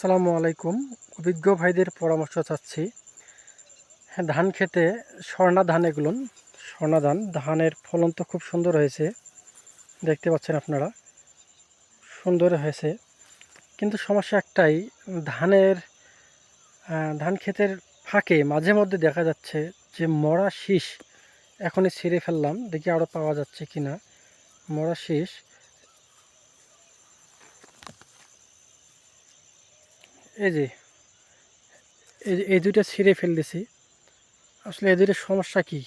আসসালামু আলাইকুম। অভিজ্ঞ ভাইদের পরামর্শ চাচ্ছি। হ্যাঁ ধান খেতে স্বর্ণা ধান এগুলো। স্বর্ণা ধান, ধানের ফলন তো খুব সুন্দর হয়েছে। দেখতে পাচ্ছেন আপনারা। সুন্দর হয়েছে। কিন্তু সমস্যা একটাই, ধানের ধান ক্ষেতের ফাঁকে মাঝে মধ্যে দেখা যাচ্ছে যে মরা শীষ এখনই ছিঁড়ে ফেললাম। দেখি আরও পাওয়া যাচ্ছে কি না মরা শীষ এই যে, এই দুইটা ছিঁড়ে ফেল দিছি আসলে এই দুইটার সমস্যা কি?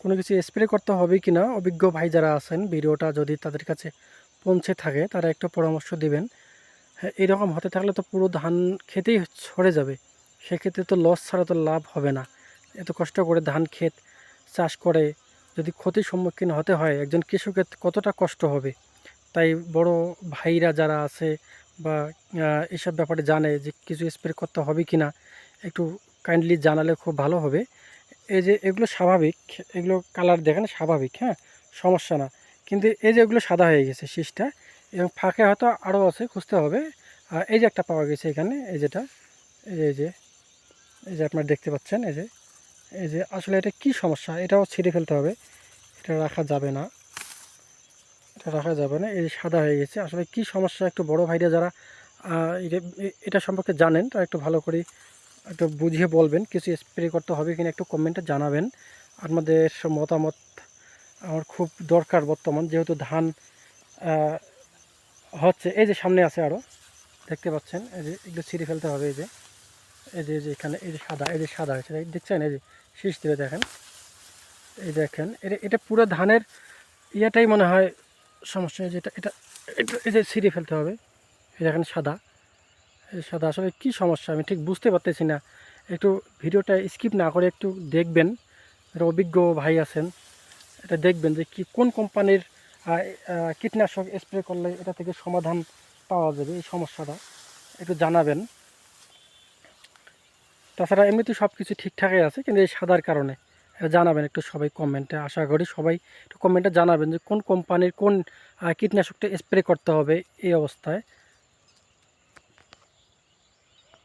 কোনো কিছু স্প্রে করতে হবে কি না অভিজ্ঞ ভাই যারা আছেন, ভিডিওটা যদি তাদের কাছে পৌঁছে থাকে, তারা একটু পরামর্শ দিবেন। হ্যাঁ এরকম হতে থাকলে তো পুরো ধান খেতেই ছড়ে যাবে। সেক্ষেত্রে তো লস ছাড়া তো লাভ হবে না। এত কষ্ট করে ধান ক্ষেত চাষ করে যদি ক্ষতির সম্মুখীন হতে হয়, একজন কৃষকের কতটা কষ্ট হবে? তাই বড় ভাইরা যারা আছে বা এসব ব্যাপারে জানে যে কিছু স্প্রে করতে হবে কি না একটু কাইন্ডলি জানালে খুব ভালো হবে। এই যে এগুলো স্বাভাবিক, এগুলো কালার দেখেন স্বাভাবিক হ্যাঁ? সমস্যা না। কিন্তু এই যে এগুলো সাদা হয়ে গেছে শীষটা, এবং ফাঁকে হয়তো আরও আছে, খুঁজতে হবে। আর এই যে একটা পাওয়া গেছে এখানে, এই যেটা এই যে এই যে আপনারা দেখতে পাচ্ছেন, এই যে এই যে, আসলে এটা কি সমস্যা? এটাও ছিঁড়ে ফেলতে হবে। এটা রাখা যাবে না। এটা রাখা যাবে না, এই সাদা হয়ে গেছে। আসলে কি সমস্যা, একটু বড় ভাইরা যারা এটা- সম্পর্কে জানেন, তারা একটু ভালো করে একটু বুঝিয়ে বলবেন, কিছু স্প্রে করতে হবে কিনা একটু কমেন্টে জানাবেন। আপনাদের মতামত আমার খুব দরকার বর্তমান, যেহেতু ধান হচ্ছে, এই যে সামনে আছে আরও দেখতে পাচ্ছেন, এই যে এগুলো ছিঁড়ে ফেলতে হবে, এই যে এই যে এই যে এখানে, এই যে সাদা, এই যে সাদা হয়েছে দেখছেন, এই যে শীষ দিয়ে দেখেন, এই দেখেন, এটা এটা পুরো ধানের ইয়েটাই মনে হয় সমস্যা এই যে এটা এটা এটা, এই যে ছিঁড়ে ফেলতে হবে। এই দেখেন সাদা। সাদা আসলে কী সমস্যা? আমি ঠিক বুঝতে পারতেছি না। একটু ভিডিওটা স্কিপ না করে একটু দেখবেন। যারা অভিজ্ঞ ভাই আছেন, এটা দেখবেন যে কি, কোন কোম্পানির কীটনাশক স্প্রে করলে এটা থেকে সমাধান পাওয়া যাবে, এই সমস্যাটা। একটু জানাবেন। তাছাড়া এমনিতে সব কিছু ঠিকঠাকই আছে, কিন্তু এই সাদার কারণে। এটা জানাবেন একটু সবাই কমেন্টে আশা করি সবাই একটু কমেন্টে জানাবেন যে কোন কোম্পানির কোন কীটনাশকটা স্প্রে করতে হবে এই অবস্থায়।